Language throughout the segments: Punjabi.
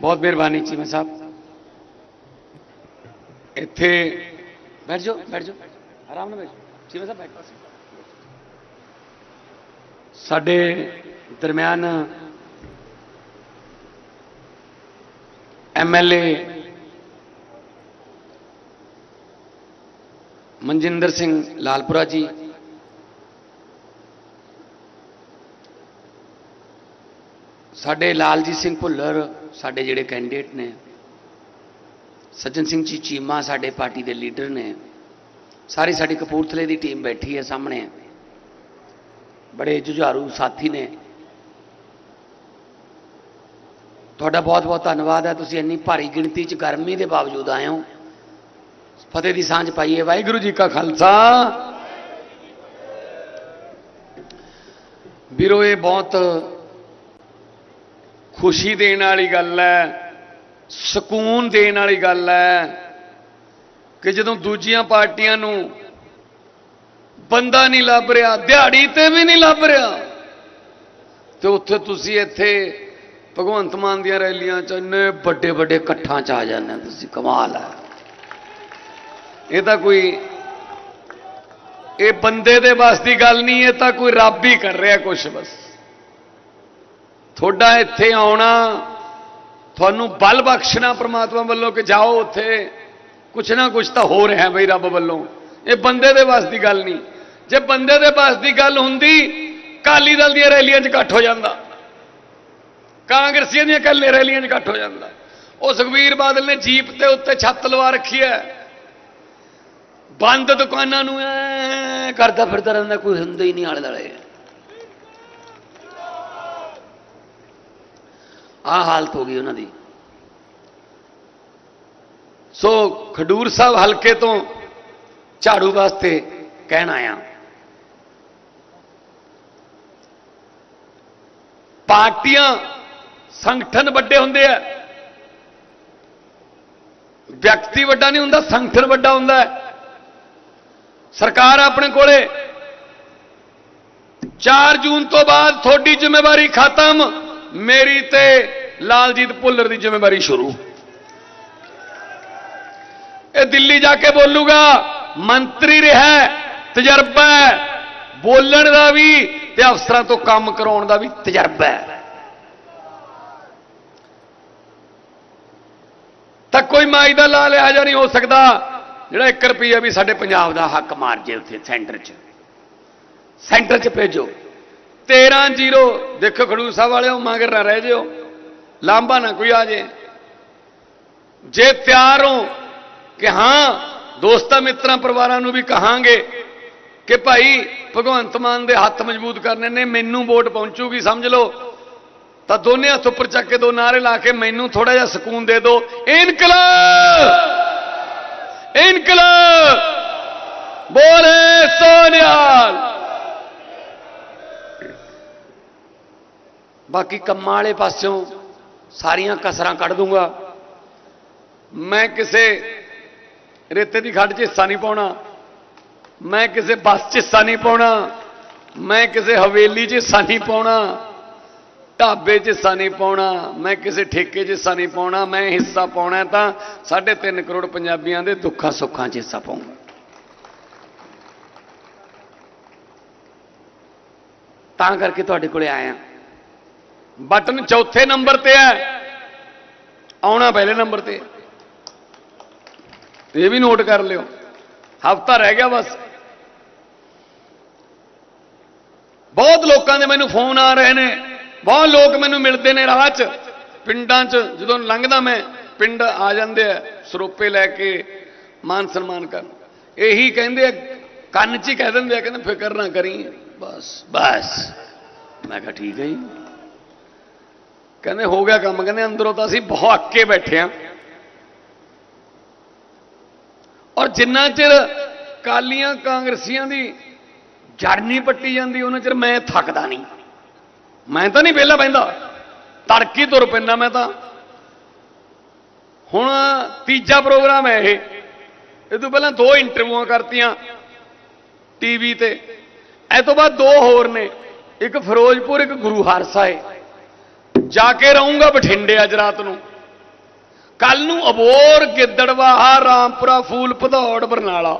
ਬਹੁਤ ਮਿਹਰਬਾਨੀ ਚੀਮਾ ਸਾਹਿਬ ਇੱਥੇ ਬੈਠ ਜਾਓ ਬੈਠ ਜਾਓ ਆਰਾਮ ਨਾਲ ਬੈਠ ਜਾਓ ਚੀਮਾ ਸਾਹਿਬ ਬੈਠੋ ਸਾਡੇ ਦਰਮਿਆਨ ਐਮਐਲਏ ਮਨਜਿੰਦਰ ਸਿੰਘ ਲਾਲਪੁਰਾ ਜੀ ਸਾਡੇ ਲਾਲਜੀਤ ਸਿੰਘ ਭੁੱਲਰ ਸਾਡੇ ਜਿਹੜੇ ਕੈਂਡੀਡੇਟ ਨੇ ਸੱਜਣ ਸਿੰਘ ਜੀ ਚੀਮਾ ਸਾਡੇ ਪਾਰਟੀ ਦੇ ਲੀਡਰ ਨੇ ਸਾਰੀ ਸਾਡੀ ਕਪੂਰਥਲੇ ਦੀ ਟੀਮ ਬੈਠੀ ਹੈ ਸਾਹਮਣੇ ਬੜੇ ਜੁਝਾਰੂ ਸਾਥੀ ਨੇ ਤੁਹਾਡਾ ਬਹੁਤ ਬਹੁਤ ਧੰਨਵਾਦ ਹੈ ਤੁਸੀਂ ਇੰਨੀ ਭਾਰੀ ਗਿਣਤੀ 'ਚ ਗਰਮੀ ਦੇ ਬਾਵਜੂਦ ਆਏ ਹੋ ਫਤਿਹ ਦੀ ਸਾਂਝ ਪਾਈਏ ਵਾਹਿਗੁਰੂ ਜੀ ਕਾ ਖਾਲਸਾ ਵੀਰੋ ਇਹ ਬਹੁਤ ਖੁਸ਼ੀ ਦੇਣ ਵਾਲੀ ਗੱਲ ਹੈ, ਸਕੂਨ ਦੇਣ ਵਾਲੀ ਗੱਲ ਹੈ ਕਿ ਜਦੋਂ ਦੂਜੀਆਂ ਪਾਰਟੀਆਂ ਨੂੰ ਬੰਦਾ ਨਹੀਂ ਲੱਭ ਰਿਹਾ, ਦਿਹਾੜੀ ਤੇ ਵੀ ਨਹੀਂ ਲੱਭ ਰਿਹਾ, ਤੇ ਉੱਥੇ ਤੁਸੀਂ ਇੱਥੇ ਭਗਵੰਤ ਮਾਨ ਦੀਆਂ ਰੈਲੀਆਂ ਚ ਇੰਨੇ ਵੱਡੇ ਵੱਡੇ ਇਕੱਠਾਂ ਚ ਆ ਜਾਂਦੇ ਤੁਸੀਂ, ਕਮਾਲ ਹੈ। ਇਹ ਤਾਂ ਕੋਈ, ਇਹ ਬੰਦੇ ਦੇ ਵੱਸ ਦੀ ਗੱਲ ਨਹੀਂ, ਇਹ ਤਾਂ ਕੋਈ ਰੱਬ ਹੀ ਕਰ ਰਿਹਾ ਕੁਛ ਬਸ। ਤੁਹਾਡਾ ਇੱਥੇ ਆਉਣਾ, ਤੁਹਾਨੂੰ ਬਲ ਬਖਸ਼ਣਾ ਪ੍ਰਮਾਤਮਾ ਵੱਲੋਂ ਕਿ ਜਾਓ ਉੱਥੇ। ਕੁਛ ਨਾ ਕੁਛ ਤਾਂ ਹੋ ਰਿਹਾ ਬਈ ਰੱਬ ਵੱਲੋਂ। ਇਹ ਬੰਦੇ ਦੇ ਵੱਸ ਦੀ ਗੱਲ ਨਹੀਂ। ਜੇ ਬੰਦੇ ਦੇ ਵੱਸ ਦੀ ਗੱਲ ਹੁੰਦੀ ਕਾਲੀ ਦਲ ਦੀਆਂ ਰੈਲੀਆਂ 'ਚ ਇਕੱਠ ਹੋ ਜਾਂਦਾ। ਕਾਂਗਰਸੀਆਂ ਦੀਆਂ ਕੱਲੇ ਰੈਲੀਆਂ 'ਚ ਇਕੱਠ ਹੋ ਜਾਂਦਾ। ਉਹ ਸੁਖਵੀਰ ਬਾਦਲ ਨੇ ਜੀਪ ਤੇ ਉੱਤੇ ਛੱਤ ਲਵਾ ਰੱਖੀ ਹੈ। ਬੰਦ ਦੁਕਾਨਾਂ ਨੂੰ ਐ ਕਰਦਾ ਫਿਰਦਾ ਰਹਿੰਦਾ, ਕੋਈ ਹੁੰਦਾ ਹੀ ਨਹੀਂ ਆਲੇ ਦੁਆਲੇ। ਆ ਹਾਲਤ ਹੋ ਗਈ ਉਹਨਾਂ ਦੀ। ਸੋ ਖਡੂਰ ਸਾਹਿਬ ਹਲਕੇ ਤੋਂ ਝਾੜੂ ਵਾਸਤੇ ਕਹਿਣ ਆਇਆ। ਪਾਰਟੀਆਂ ਸੰਗਠਨ ਵੱਡੇ ਹੁੰਦੇ ਆ। ਵਿਅਕਤੀ ਵੱਡਾ ਨਹੀਂ ਹੁੰਦਾ, ਸੰਗਠਨ ਵੱਡਾ ਹੁੰਦਾ ਹੈ। ਸਰਕਾਰ ਆਪਣੇ ਕੋਲੇ 4 ਜੂਨ ਤੋਂ ਬਾਅਦ ਤੁਹਾਡੀ ਜ਼ਿੰਮੇਵਾਰੀ ਖਤਮ। ਮੇਰੀ ਤੇ ਲਾਲਜੀਤ ਭੁੱਲਰ ਦੀ ਜ਼ਿੰਮੇਵਾਰੀ ਸ਼ੁਰੂ। ਇਹ ਦਿੱਲੀ ਜਾ ਕੇ ਬੋਲੂਗਾ, ਮੰਤਰੀ ਰਿਹਾ ਤਜਰਬਾ ਹੈ। ਬੋਲਣ ਦਾ ਵੀ ਤੇ ਅਫਸਰਾਂ ਤੋਂ ਕੰਮ ਕਰਾਉਣ ਦਾ ਵੀ ਤਜਰਬਾ ਹੈ। ਤਾਂ ਕੋਈ ਮਾਈ ਦਾ ਲਾ ਲਿਹਾਜ਼ਾ ਨਹੀਂ ਹੋ ਸਕਦਾ, ਜਿਹੜਾ 1 ਰੁਪਈਆ ਵੀ ਸਾਡੇ ਪੰਜਾਬ ਦਾ ਹੱਕ ਮਾਰ ਜੇ ਉੱਥੇ ਸੈਂਟਰ 'ਚ। ਸੈਂਟਰ 'ਚ ਭੇਜੋ। 13 ਜ਼ੀਰੋ। ਦੇਖੋ ਖਡੂਰ ਸਾਹਿਬ ਵਾਲਿਓ, ਮਗਰ ਨਾ ਰਹਿ ਜਿਓ। ਲਾਂਬਾ ਨਾ ਕੋਈ ਆ ਜੇ। ਜੇ ਤਿਆਰ ਹੋ ਕਿ ਹਾਂ, ਦੋਸਤਾਂ ਮਿੱਤਰਾਂ ਪਰਿਵਾਰਾਂ ਨੂੰ ਵੀ ਕਹਾਂਗੇ ਕਿ ਭਾਈ, ਭਗਵੰਤ ਮਾਨ ਦੇ ਹੱਥ ਮਜ਼ਬੂਤ ਕਰਨੇ ਨੇ, ਮੈਨੂੰ ਵੋਟ ਪਹੁੰਚੂਗੀ, ਸਮਝ ਲਓ। ਤਾਂ ਦੋਨੇ ਹੱਥ ਉੱਪਰ ਚੱਕ ਕੇ ਦੋ ਨਾਰੇ ਲਾ ਕੇ ਮੈਨੂੰ ਥੋੜਾ ਜਿਹਾ ਸਕੂਨ ਦੇ ਦਿਓ। ਇਨਕਲਾਬ! ਇਨਕਲਾਬ! ਬੋਲੇ ਸੋਨਿਆਲ! ਬਾਕੀ ਕੰਮਾਂ ਵਾਲੇ ਪਾਸਿਓਂ ਸਾਰੀਆਂ ਕਸਰਾਂ ਕੱਢ ਦੂੰਗਾ। ਮੈਂ ਕਿਸੇ ਰੇਤੇ ਦੀ ਖੱਡ 'ਚ ਹਿੱਸਾ ਨਹੀਂ ਪਾਉਣਾ। ਮੈਂ ਕਿਸੇ ਬੱਸ 'ਚ ਹਿੱਸਾ ਨਹੀਂ ਪਾਉਣਾ। ਮੈਂ ਕਿਸੇ ਹਵੇਲੀ 'ਚ ਹਿੱਸਾ ਨਹੀਂ ਪਾਉਣਾ। ਢਾਬੇ 'ਚ ਹਿੱਸਾ ਨਹੀਂ ਪਾਉਣਾ। ਮੈਂ ਕਿਸੇ ਠੇਕੇ 'ਚ ਹਿੱਸਾ ਨਹੀਂ ਪਾਉਣਾ। ਮੈਂ ਹਿੱਸਾ ਪਾਉਣਾ ਤਾਂ 3.5 ਕਰੋੜ ਪੰਜਾਬੀਆਂ ਦੇ ਦੁੱਖਾਂ ਸੁੱਖਾਂ 'ਚ ਹਿੱਸਾ ਪਾਉਂਗਾ। ਤਾਂ ਕਰਕੇ ਤੁਹਾਡੇ ਕੋਲੇ ਆਇਆ। ਬਟਨ ਚੌਥੇ ਨੰਬਰ ਤੇ ਹੈ। ਆਉਣਾ ਪਹਿਲੇ ਨੰਬਰ ਤੇ। ਇਹ ਵੀ ਨੋਟ ਕਰ ਲਿਓ। ਹਫਤਾ ਰਹਿ ਗਿਆ ਬਸ। ਬਹੁਤ ਲੋਕਾਂ ਦੇ ਮੈਨੂੰ ਫੋਨ ਆ ਰਹੇ ਨੇ। ਬਹੁਤ ਲੋਕ ਮੈਨੂੰ ਮਿਲਦੇ ਨੇ ਰਾਹ 'ਚ। ਪਿੰਡਾਂ 'ਚ, ਜਦੋਂ ਲੰਘਦਾ ਮੈਂ, ਪਿੰਡ ਆ ਜਾਂਦੇ ਆ, ਸਰੋਪੇ ਲੈ ਕੇ ਮਾਨ ਸਨਮਾਨ ਕਰਨ। ਇਹੀ ਕਹਿੰਦੇ ਆ, ਕੰਨ 'ਚ ਹੀ ਕਹਿ ਦਿੰਦੇ ਆ, ਕਹਿੰਦੇ ਫਿਕਰ ਨਾ ਕਰੀ। ਬਸ ਬਸ। ਮੈਂ ਕਿਹਾ ਠੀਕ ਹੈ ਜੀ। ਕਹਿੰਦੇ ਹੋ ਗਿਆ ਕੰਮ, ਕਹਿੰਦੇ ਅੰਦਰੋਂ ਤਾਂ ਅਸੀਂ ਬਹੁਤ ਅੱਕੇ ਬੈਠੇ ਆ। ਔਰ ਜਿੰਨਾ ਚਿਰ ਕਾਲੀਆਂ ਕਾਂਗਰਸੀਆਂ ਦੀ ਜੜ ਨਹੀਂ ਪੱਟੀ ਜਾਂਦੀ, ਉਹਨਾਂ ਚਿਰ ਮੈਂ ਥੱਕਦਾ ਨਹੀਂ। ਮੈਂ ਤਾਂ ਨਹੀਂ ਵਿਹਲਾ ਬੈਂਦਾ ਤੜਕੀ ਤੁਰ ਪੈਂਦਾ ਮੈਂ ਤਾਂ। ਹੁਣ ਤੀਜਾ ਪ੍ਰੋਗਰਾਮ ਹੈ ਇਹ। ਇਹ ਤੋਂ ਪਹਿਲਾਂ ਦੋ ਇੰਟਰਵਿਊਆਂ ਕਰਤੀਆਂ ਟੀਵੀ ਤੇ। ਇਹ ਤੋਂ ਬਾਅਦ ਦੋ ਹੋਰ ਨੇ। ਇੱਕ ਫਿਰੋਜ਼ਪੁਰ, ਇੱਕ ਗੁਰੂ ਹਰਸਾਏ ਜਾ ਕੇ ਰਹੂੰਗਾ ਬਠਿੰਡੇ ਅੱਜ ਰਾਤ ਨੂੰ। ਕੱਲ ਨੂੰ ਅਬੋਰ, ਗਿੱਦੜਵਾਹਾ, ਰਾਮਪੁਰਾ, ਫੂਲ ਭਦੌੜ, ਬਰਨਾਲਾ।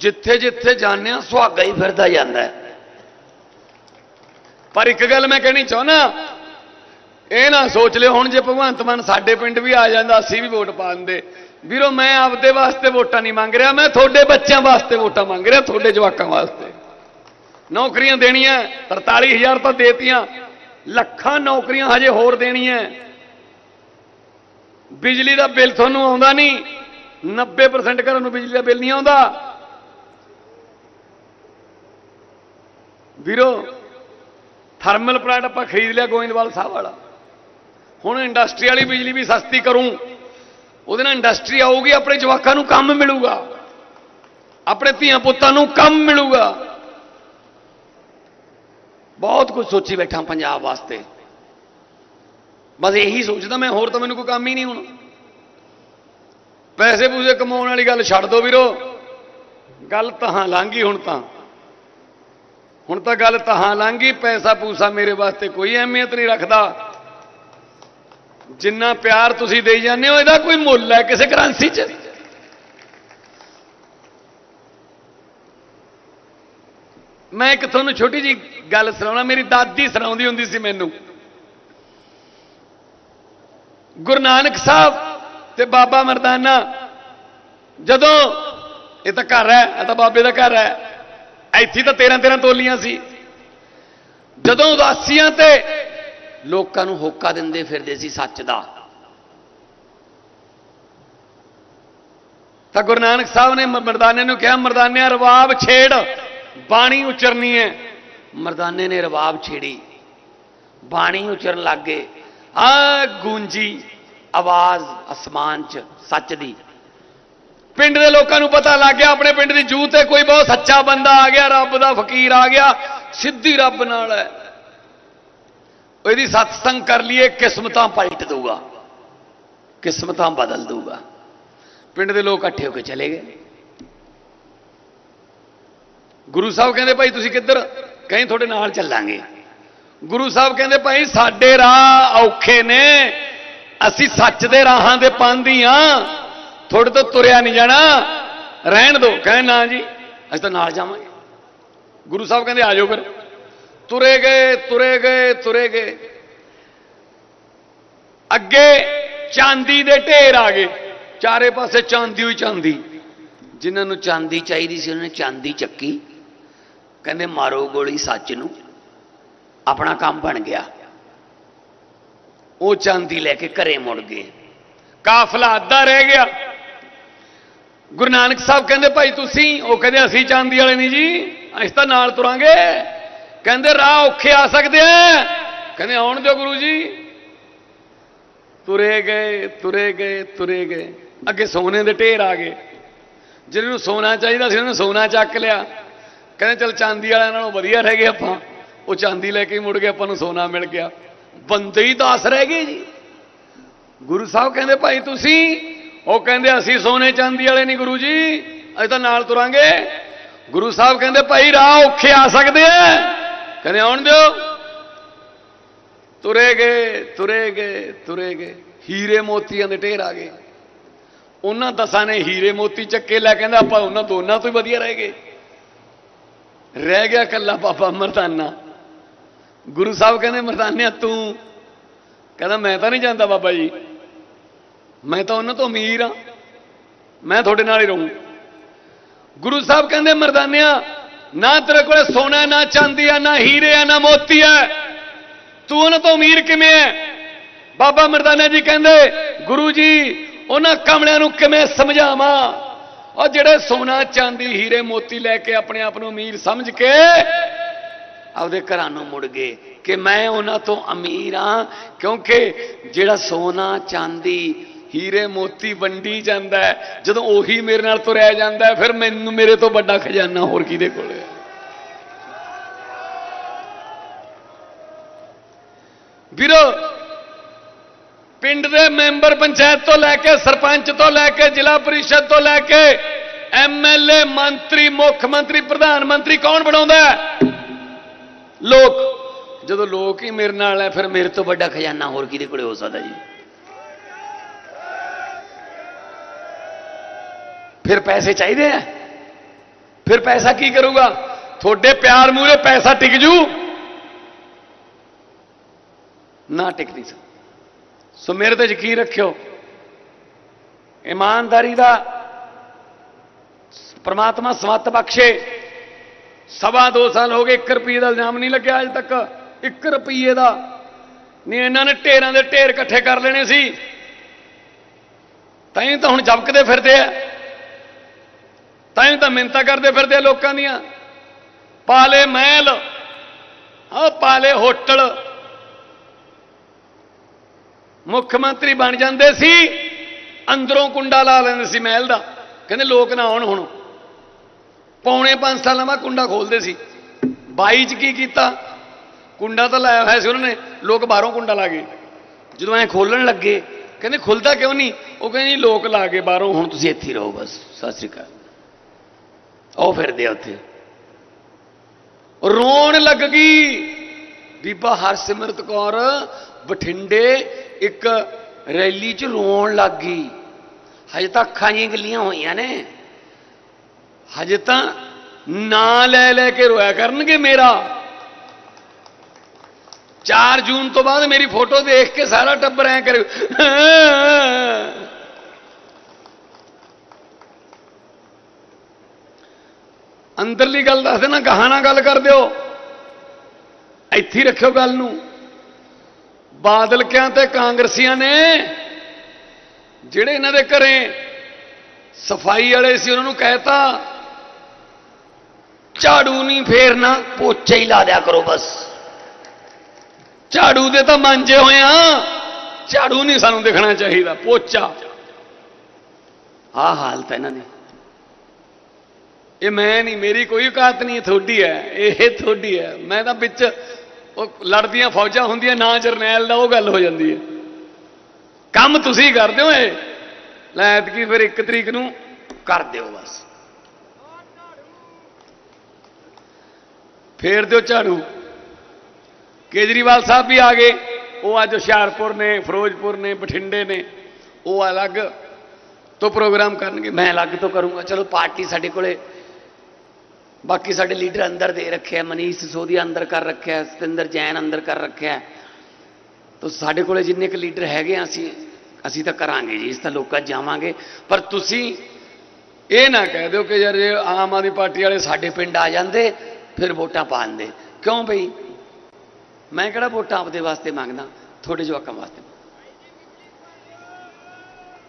ਜਿੱਥੇ ਜਿੱਥੇ ਜਾਂਦੇ ਆ ਸੁਹਾਗਾ ਹੀ ਫਿਰਦਾ ਜਾਂਦਾ ਪਰ ਇੱਕ ਗੱਲ ਮੈਂ ਕਹਿਣੀ ਚਾਹੁੰਦਾ, ਇਹ ਨਾ ਸੋਚ ਲਿਓ, ਹੁਣ ਜੇ ਭਗਵੰਤ ਮਾਨ ਸਾਡੇ ਪਿੰਡ ਵੀ ਆ ਜਾਂਦਾ, ਅਸੀਂ ਵੀ ਵੋਟ ਪਾ ਦਿੰਦੇ। ਵੀਰੋ, ਮੈਂ ਆਪਦੇ ਵਾਸਤੇ ਵੋਟਾਂ ਨਹੀਂ ਮੰਗ ਰਿਹਾ, ਮੈਂ ਤੁਹਾਡੇ ਬੱਚਿਆਂ ਵਾਸਤੇ ਵੋਟਾਂ ਮੰਗ ਰਿਹਾ, ਤੁਹਾਡੇ ਜਵਾਕਾਂ ਵਾਸਤੇ। ਨੌਕਰੀਆਂ ਦੇਣੀਆਂ 43000 ਤਾਂ ਦੇਤੀਆਂ। ਲੱਖਾਂ ਨੌਕਰੀਆਂ ਹਜੇ ਹੋਰ ਦੇਣੀਆਂ। ਬਿਜਲੀ ਦਾ ਬਿੱਲ ਤੁਹਾਨੂੰ ਆਉਂਦਾ ਨਹੀਂ। 90% ਘਰਾਂ ਨੂੰ ਬਿਜਲੀ ਦਾ ਬਿੱਲ ਨਹੀਂ ਆਉਂਦਾ। ਵੀਰੋ ਥਰਮਲ ਪਲਾਂਟ ਆਪਾਂ ਖਰੀਦ ਲਿਆ ਗੋਇੰਦਵਾਲ ਸਾਹਿਬ ਵਾਲਾ। ਹੁਣ ਇੰਡਸਟਰੀ ਵਾਲੀ ਬਿਜਲੀ ਵੀ ਸਸਤੀ ਕਰੂੰ। ਉਹਦੇ ਨਾਲ ਇੰਡਸਟਰੀ ਆਊਗੀ, ਆਪਣੇ ਜਵਾਕਾਂ ਨੂੰ ਕੰਮ ਮਿਲੂਗਾ। ਆਪਣੇ ਧੀਆਂ ਪੁੱਤਾਂ ਨੂੰ ਕੰਮ ਮਿਲੂਗਾ। ਬਹੁਤ ਕੁਝ ਸੋਚੀ ਬੈਠਾ ਪੰਜਾਬ ਵਾਸਤੇ। ਬਸ ਇਹੀ ਸੋਚਦਾ ਮੈਂ, ਹੋਰ ਤਾਂ ਮੈਨੂੰ ਕੋਈ ਕੰਮ ਹੀ ਨਹੀਂ ਹੁਣ। ਪੈਸੇ ਪੂਸੇ ਕਮਾਉਣ ਵਾਲੀ ਗੱਲ ਛੱਡ ਦੋ ਵੀਰੋ। ਗੱਲ ਤਹਾਂ ਲਾਂਗੀ ਹੁਣ ਤਾਂ। ਹੁਣ ਤਾਂ ਗੱਲ ਤਹਾਂ ਲਾਂਗੀ ਪੈਸਾ ਪੂਸਾ ਮੇਰੇ ਵਾਸਤੇ ਕੋਈ ਅਹਿਮੀਅਤ ਨਹੀਂ ਰੱਖਦਾ। ਜਿੰਨਾ ਪਿਆਰ ਤੁਸੀਂ ਦੇਈ ਜਾਂਦੇ ਹੋ, ਇਹਦਾ ਕੋਈ ਮੁੱਲ ਹੈ ਕਿਸੇ ਕਰੰਸੀ 'ਚ। ਮੈਂ ਇੱਕ ਤੁਹਾਨੂੰ ਛੋਟੀ ਜੀ ਗੱਲ ਸੁਣਾਉਣਾ, ਮੇਰੀ ਦਾਦੀ ਸੁਣਾਉਂਦੀ ਹੁੰਦੀ ਸੀ ਮੈਨੂੰ। ਗੁਰੂ ਨਾਨਕ ਸਾਹਿਬ ਤੇ ਬਾਬਾ ਮਰਦਾਨਾ, ਜਦੋਂ ਇਹ ਤਾਂ ਘਰ ਹੈ, ਇਹ ਤਾਂ ਬਾਬੇ ਦਾ ਘਰ ਹੈ, ਇੱਥੇ ਤਾਂ 13 13 ਤੋਲੀਆਂ ਸੀ। ਜਦੋਂ ਉਦਾਸੀਆਂ ਤੇ ਲੋਕਾਂ ਨੂੰ ਹੋਕਾ ਦਿੰਦੇ ਫਿਰਦੇ ਸੀ ਸੱਚ ਦਾ। ਤਾਂ ਗੁਰੂ ਨਾਨਕ ਸਾਹਿਬ ਨੇ ਮਰਦਾਨੇ ਨੂੰ ਕਿਹਾ, ਮਰਦਾਨਿਆ, ਰਵਾਬ ਛੇੜ, ਬਾਣੀ ਉਚਰਨੀ ਹੈ। ਮਰਦਾਨੇ ਨੇ ਰਵਾਬ ਛੇੜੀ। ਬਾਣੀ ਉਚਰਨ ਲੱਗੇ ਆ ਗੂੰਜੀ ਆਵਾਜ਼ ਅਸਮਾਨ 'ਚ, ਸੱਚ ਦੀ। ਪਿੰਡ ਦੇ ਲੋਕਾਂ ਨੂੰ ਪਤਾ ਲੱਗ ਗਿਆ, ਆਪਣੇ ਪਿੰਡ ਦੀ ਜੂ ਤੇ ਕੋਈ ਬਹੁਤ ਸੱਚਾ ਬੰਦਾ ਆ ਗਿਆ, ਰੱਬ ਦਾ ਫਕੀਰ ਆ ਗਿਆ, ਸਿੱਧੀ ਰੱਬ ਨਾਲ ਹੈ। ਇਹਦੀ ਸਤਸੰਗ ਕਰ ਲਈਏ, ਕਿਸਮਤਾਂ ਪਲਟ ਦੂਗਾ ਕਿਸਮਤਾਂ ਬਦਲ ਦੂਗਾ ਪਿੰਡ ਦੇ ਲੋਕ ਇਕੱਠੇ ਹੋ ਕੇ ਚਲੇ ਗਏ। ਗੁਰੂ ਸਾਹਿਬ ਕਹਿੰਦੇ, ਭਾਈ, ਤੁਸੀਂ ਕਿੱਧਰ? ਕਹੀਂ ਤੁਹਾਡੇ ਨਾਲ ਚੱਲਾਂਗੇ। ਗੁਰੂ ਸਾਹਿਬ ਕਹਿੰਦੇ ਭਾਈ, ਸਾਡੇ ਰਾਹ ਔਖੇ ਨੇ। ਅਸੀਂ ਸੱਚ ਦੇ ਰਾਹਾਂ ਦੇ ਪਾਂਦੀ ਆ। ਤੁਹਾਡੇ ਤੋਂ ਤੁਰਿਆ ਨਹੀਂ ਜਾਣਾ। ਰਹਿਣ ਦਿਓ। ਕਹਿੰਦੇ, ਨਾ ਜੀ, ਅਸੀਂ ਤਾਂ ਨਾਲ ਜਾਵਾਂਗੇ। ਗੁਰੂ ਸਾਹਿਬ ਕਹਿੰਦੇ, ਆ ਜਾਓ ਫਿਰ। ਤੁਰੇ ਗਏ ਤੁਰੇ ਗਏ ਤੁਰੇ ਗਏ। ਅੱਗੇ ਚਾਂਦੀ ਦੇ ਢੇਰ ਆ ਗਏ। ਚਾਰੇ ਪਾਸੇ ਚਾਂਦੀ ਹੋਈ ਚਾਂਦੀ। ਜਿਨ੍ਹਾਂ ਨੂੰ ਚਾਂਦੀ ਚਾਹੀਦੀ ਸੀ, ਉਹਨਾਂ ਨੇ ਚਾਂਦੀ ਚੱਕੀ। ਕਹਿੰਦੇ ਮਾਰੋ ਗੋਲੀ ਸੱਚ ਨੂੰ। ਆਪਣਾ ਕੰਮ ਬਣ ਗਿਆ। ਉਹ ਚਾਂਦੀ ਲੈ ਕੇ ਘਰੇ ਮੁੜ ਗਏ। ਕਾਫਲਾ ਅੱਧਾ ਰਹਿ ਗਿਆ। ਗੁਰੂ ਨਾਨਕ ਸਾਹਿਬ ਕਹਿੰਦੇ, ਭਾਈ ਤੁਸੀਂ? ਉਹ ਕਹਿੰਦੇ, ਅਸੀਂ ਚਾਂਦੀ ਵਾਲੇ ਨਹੀਂ ਜੀ। ਅਸੀਂ ਤਾਂ ਨਾਲ ਤੁਰਾਂਗੇ। ਕਹਿੰਦੇ, ਰਾਹ ਔਖੇ ਆ ਸਕਦੇ ਆ ਕਹਿੰਦੇ, ਆਉਣ ਦਿਓ ਗੁਰੂ ਜੀ। ਤੁਰੇ ਗਏ ਤੁਰੇ ਗਏ ਤੁਰੇ ਗਏ। ਅੱਗੇ ਸੋਨੇ ਦੇ ਢੇਰ ਆ ਗਏ। ਜਿਹਨਾਂ ਨੂੰ ਸੋਨਾ ਚਾਹੀਦਾ ਸੀ, ਉਹਨਾਂ ਨੇ ਸੋਨਾ ਚੱਕ ਲਿਆ। ਕਹਿੰਦੇ ਚਲ ਚਾਂਦੀ ਵਾਲਿਆਂ ਨਾਲੋਂ ਵਧੀਆ ਰਹਿ ਗਏ ਆਪਾਂ। ਉਹ ਚਾਂਦੀ ਲੈ ਕੇ ਮੁੜ ਗਏ, ਆਪਾਂ ਨੂੰ ਸੋਨਾ ਮਿਲ ਗਿਆ। ਬੰਦੇ ਹੀ 10 ਰਹਿ ਗਏ ਜੀ। ਗੁਰੂ ਸਾਹਿਬ ਕਹਿੰਦੇ, ਭਾਈ ਤੁਸੀਂ ਉਹ ਕਹਿੰਦੇ, ਅਸੀਂ ਸੋਨੇ ਚਾਂਦੀ ਵਾਲੇ ਨਹੀਂ ਗੁਰੂ ਜੀ, ਅਸੀਂ ਤਾਂ ਨਾਲ ਤੁਰਾਂਗੇ। ਗੁਰੂ ਸਾਹਿਬ ਕਹਿੰਦੇ, ਭਾਈ ਰਾਹ ਔਖੇ ਆ ਸਕਦੇ ਆ ਕਹਿੰਦੇ, ਆਉਣ ਦਿਓ। ਤੁਰੇ ਗਏ ਤੁਰੇ ਗਏ ਤੁਰੇ ਗਏ। ਹੀਰੇ ਮੋਤੀਆਂ ਦੇ ਢੇਰ ਆ ਗਏ। ਉਹਨਾਂ ਦਸਾਂ ਨੇ ਹੀਰੇ ਮੋਤੀ ਚੱਕੇ, ਲੈ ਕਹਿੰਦਾ, ਆਪਾਂ ਉਹਨਾਂ ਦੋਨਾਂ ਤੋਂ ਹੀ ਵਧੀਆ ਰਹਿ ਗਏ। ਰਹਿ ਗਿਆ ਕੱਲਾ ਬਾਬਾ ਮਰਦਾਨਾ। ਗੁਰੂ ਸਾਹਿਬ ਕਹਿੰਦੇ, ਮਰਦਾਨਿਆ, ਤੂੰ ਕਹਿੰਦਾ, ਮੈਂ ਤਾਂ ਨਹੀਂ ਜਾਂਦਾ ਬਾਬਾ ਜੀ। ਮੈਂ ਤਾਂ ਉਹਨਾਂ ਤੋਂ ਅਮੀਰ ਆ। ਮੈਂ ਤੁਹਾਡੇ ਨਾਲ ਹੀ ਰਹੂੰ। ਗੁਰੂ ਸਾਹਿਬ ਕਹਿੰਦੇ, ਮਰਦਾਨਿਆ, ਨਾ ਤੇਰੇ ਕੋਲ ਸੋਨਾ, ਨਾ ਚਾਂਦੀ ਆ, ਨਾ ਹੀਰੇ ਆ, ਨਾ ਮੋਤੀ ਆ। ਤੂੰ ਉਹਨਾਂ ਤੋਂ ਅਮੀਰ ਕਿਵੇਂ ਹੈ ਬਾਬਾ ਮਰਦਾਨਾ ਜੀ ਕਹਿੰਦੇ, ਗੁਰੂ ਜੀ, ਉਹਨਾਂ ਕਮਲਿਆਂ ਨੂੰ ਕਿਵੇਂ ਸਮਝਾਵਾਂ? ਉਹ ਜਿਹੜੇ ਸੋਨਾ ਚਾਂਦੀ ਹੀਰੇ ਮੋਤੀ ਲੈ ਕੇ ਆਪਣੇ ਆਪ ਨੂੰ ਅਮੀਰ ਸਮਝ ਕੇ ਆਪਦੇ ਘਰਾਂ ਨੂੰ ਮੁੜ ਗਏ ਕਿ ਮੈਂ ਉਹਨਾਂ ਤੋਂ ਅਮੀਰ ਹਾਂ, ਕਿਉਂਕਿ ਜਿਹੜਾ ਸੋਨਾ, ਚਾਂਦੀ, ਹੀਰੇ, ਮੋਤੀ ਵੰਡੀ ਜਾਂਦਾ ਜਦੋਂ ਉਹੀ ਮੇਰੇ ਨਾਲ ਤੁਰਿਆ ਜਾਂਦਾ ਫਿਰ ਮੈਨੂੰ ਮੇਰੇ ਤੋਂ ਵੱਡਾ ਖਜ਼ਾਨਾ ਹੋਰ ਕਿਹਦੇ ਕੋਲ ਹੈ? ਵੀਰੋ ਪਿੰਡ ਦੇ ਮੈਂਬਰ ਪੰਚਾਇਤ ਤੋਂ ਲੈ ਕੇ, ਸਰਪੰਚ ਤੋਂ ਲੈ ਕੇ, ਜ਼ਿਲ੍ਹਾ ਪਰਿਸ਼ਦ ਤੋਂ ਲੈ ਕੇ ਐਮਐਲਏ ਮੰਤਰੀ, ਮੁੱਖ ਮੰਤਰੀ, ਪ੍ਰਧਾਨ ਮੰਤਰੀ ਕੌਣ ਬਣਾਉਂਦਾ ਲੋਕ। ਜਦੋਂ ਲੋਕ ਹੀ ਮੇਰੇ ਨਾਲ ਹੈ, ਫਿਰ ਮੇਰੇ ਤੋਂ ਵੱਡਾ ਖਜ਼ਾਨਾ ਹੋਰ ਕਿਹਦੇ ਕੋਲੇ ਹੋ ਸਕਦਾ ਜੀ? ਫਿਰ ਪੈਸੇ ਚਾਹੀਦੇ ਆ। ਫਿਰ ਪੈਸਾ ਕੀ ਕਰੂਗਾ? ਤੁਹਾਡੇ ਪਿਆਰ ਮੂਰੇ ਪੈਸਾ ਟਿਕ ਜੂ। ਨਾ ਟਿਕਦੀ ਸਕਦਾ। ਸੋ ਮੇਰੇ ਤੇ ਯਕੀਨ ਰੱਖਿਓ, ਇਮਾਨਦਾਰੀ ਦਾ ਪ੍ਰਮਾਤਮਾ ਸਮਤ ਬਖਸ਼ੇ। ਸਵਾ ਦੋ ਸਾਲ ਹੋ ਗਏ 1 ਰੁਪਏ ਦਾ ਇਲਜ਼ਾਮ ਨਹੀਂ ਲੱਗਿਆ ਅਜੇ ਤੱਕ। 1 ਰੁਪਏ ਦਾ ਨਹੀਂ, ਇਹਨਾਂ ਨੇ ਢੇਰਾਂ ਦੇ ਢੇਰ ਇਕੱਠੇ ਕਰ ਲੈਣੇ ਸੀ। ਤਾਂ ਹੀ ਤਾਂ ਹੁਣ ਜਬਕਦੇ ਫਿਰਦੇ ਆ। ਤਾਂ ਹੀ ਤਾਂ ਮਿੰਤਾ ਕਰਦੇ ਫਿਰਦੇ ਆ ਲੋਕਾਂ ਦੀਆਂ। ਪਾਲੇ ਮਹਿਲ ਆ ਪਾਲੇ ਹੋਟਲ ਮੁੱਖ ਮੰਤਰੀ ਬਣ ਜਾਂਦੇ ਸੀ, ਅੰਦਰੋਂ ਕੁੰਡਾ ਲਾ ਲੈਂਦੇ ਸੀ ਮਹਿਲ ਦਾ। ਕਹਿੰਦੇ ਲੋਕ ਨਾ ਆਉਣ ਹੁਣ। ਪੌਣੇ 5 ਸਾਲਾਂ ਬਾਅਦ ਕੁੰਡਾ ਖੋਲਦੇ ਸੀ। 22 ਚ ਕੀ ਕੀਤਾ? ਕੁੰਡਾ ਤਾਂ ਲਾਇਆ ਹੋਇਆ ਸੀ ਉਹਨਾਂ। ਨੇ ਲੋਕ ਬਾਹਰੋਂ ਕੁੰਡਾ ਲਾ ਗਏ। ਜਦੋਂ ਐ ਖੋਲਣ ਲੱਗੇ, ਕਹਿੰਦੇ ਖੁੱਲਦਾ ਕਿਉਂ ਨਹੀਂ? ਉਹ ਕਹਿੰਦੇ ਲੋਕ ਲਾ ਗਏ ਬਾਹਰੋਂ, ਹੁਣ ਤੁਸੀਂ ਇੱਥੇ ਰਹੋ ਬਸ। ਸਤਿ ਸ੍ਰੀ ਅਕਾਲ। ਉਹ ਫਿਰਦੇ ਆ ਉੱਥੇ। ਰੋਣ ਲੱਗ ਗਈ। ਬੀਬਾ ਹਰਸਿਮਰਤ ਕੌਰ ਬਠਿੰਡੇ ਇੱਕ ਰੈਲੀ 'ਚ ਰੋਣ ਲੱਗ ਗਈ। ਹਜੇ ਤਾਂ ਅੱਖਾਂ ਜੀਆਂ ਗਿੱਲੀਆਂ ਹੋਈਆਂ ਨੇ। ਹਜੇ ਤਾਂ ਨਾਂ ਲੈ ਲੈ ਕੇ ਰੋਇਆ ਕਰਨਗੇ ਮੇਰਾ। 4 ਜੂਨ ਤੋਂ ਬਾਅਦ ਮੇਰੀ ਫੋਟੋ ਦੇਖ ਕੇ ਸਾਰਾ ਟੱਬਰ ਐ ਕਰੇ। ਅੰਦਰਲੀ ਗੱਲ ਦੱਸ ਦੇਣਾ, ਗਾਹਾਂ ਗੱਲ ਕਰ ਦਿਓ। ਇੱਥੇ ਰੱਖਿਓ ਗੱਲ ਨੂੰ। ਬਾਦਲਕਿਆਂ ਤੇ ਕਾਂਗਰਸੀਆਂ ਨੇ, ਜਿਹੜੇ ਇਹਨਾਂ ਦੇ ਘਰੇ ਸਫ਼ਾਈ ਵਾਲੇ ਸੀ, ਉਹਨਾਂ ਨੂੰ ਕਹਿਤਾ, ਝਾੜੂ ਨਹੀਂ ਫੇਰਨਾ, ਪੋਚਾ ਹੀ ਲਾ ਦਿਆ ਕਰੋ ਬਸ। ਝਾੜੂ ਦੇ ਤਾਂ ਮਾਂਜੇ ਹੋਏ ਆ, ਝਾੜੂ ਨਹੀਂ ਸਾਨੂੰ ਦਿਖਣਾ ਚਾਹੀਦਾ, ਪੋਚਾ। ਆਹ ਹਾਲਤ ਹੈ ਇਹਨਾਂ ਦੀ। ਇਹ ਮੈਂ ਨਹੀਂ, ਮੇਰੀ ਕੋਈ ਔਕਾਤ ਨਹੀਂ, ਇਹ ਤੁਹਾਡੀ ਹੈ, ਇਹ ਤੁਹਾਡੀ ਹੈ। ਮੈਂ ਤਾਂ ਵਿੱਚ ਉਹ ਲੜਦੀਆਂ ਫੌਜਾਂ ਹੁੰਦੀਆਂ, ਨਾ ਜਰਨੈਲ ਦਾ ਉਹ ਗੱਲ ਹੋ ਜਾਂਦੀ ਹੈ। ਕੰਮ ਤੁਸੀਂ ਕਰਦੇ ਹੋ ਇਹ? ਲੈ ਐਤਕੀ ਫਿਰ ਇੱਕ ਤਰੀਕ ਨੂੰ ਕਰ ਦਿਓ ਬਸ। ਫੇਰ ਦਿਓ ਝਾੜੂ। ਕੇਜਰੀਵਾਲ ਸਾਹਿਬ ਵੀ ਆ ਗਏ। ਉਹ ਅੱਜ ਹੁਸ਼ਿਆਰਪੁਰ ਨੇ, ਫਿਰੋਜ਼ਪੁਰ ਨੇ, ਬਠਿੰਡੇ ਨੇ। ਉਹ ਅਲੱਗ ਤੋਂ ਪ੍ਰੋਗਰਾਮ ਕਰਨਗੇ। ਮੈਂ ਅਲੱਗ ਤੋਂ ਕਰੂੰਗਾ। ਚਲੋ ਪਾਰਟੀ ਸਾਡੇ ਕੋਲੇ ਬਾਕੀ ਸਾਡੇ ਲੀਡਰ ਅੰਦਰ ਦੇ ਰੱਖਿਆ, ਮਨੀਸ਼ ਸਿਸੋਦੀਆ ਅੰਦਰ ਕਰ ਰੱਖਿਆ, ਸਤਿੰਦਰ ਜੈਨ ਅੰਦਰ ਕਰ ਰੱਖਿਆ। ਤਾਂ ਸਾਡੇ ਕੋਲੇ ਜਿੰਨੇ ਕੁ ਲੀਡਰ ਹੈਗੇ ਆ, ਅਸੀਂ ਅਸੀਂ ਤਾਂ ਕਰਾਂਗੇ ਜੀ, ਇਸ ਤਾਂ ਲੋਕਾਂ 'ਚ ਜਾਵਾਂਗੇ। ਪਰ ਤੁਸੀਂ ਇਹ ਨਾ ਕਹਿ ਦਿਓ ਕਿ ਯਾਰ ਇਹ ਆਮ ਆਦਮੀ ਪਾਰਟੀ ਵਾਲੇ ਸਾਡੇ ਪਿੰਡ ਆ ਜਾਂਦੇ, ਫਿਰ ਵੋਟਾਂ ਪਾਉਂਦੇ ਕਿਉਂ ਬਈ? ਮੈਂ ਕਿਹੜਾ ਵੋਟਾਂ ਆਪਦੇ ਵਾਸਤੇ ਮੰਗਦਾ? ਤੁਹਾਡੇ ਜਵਾਕਾਂ ਵਾਸਤੇ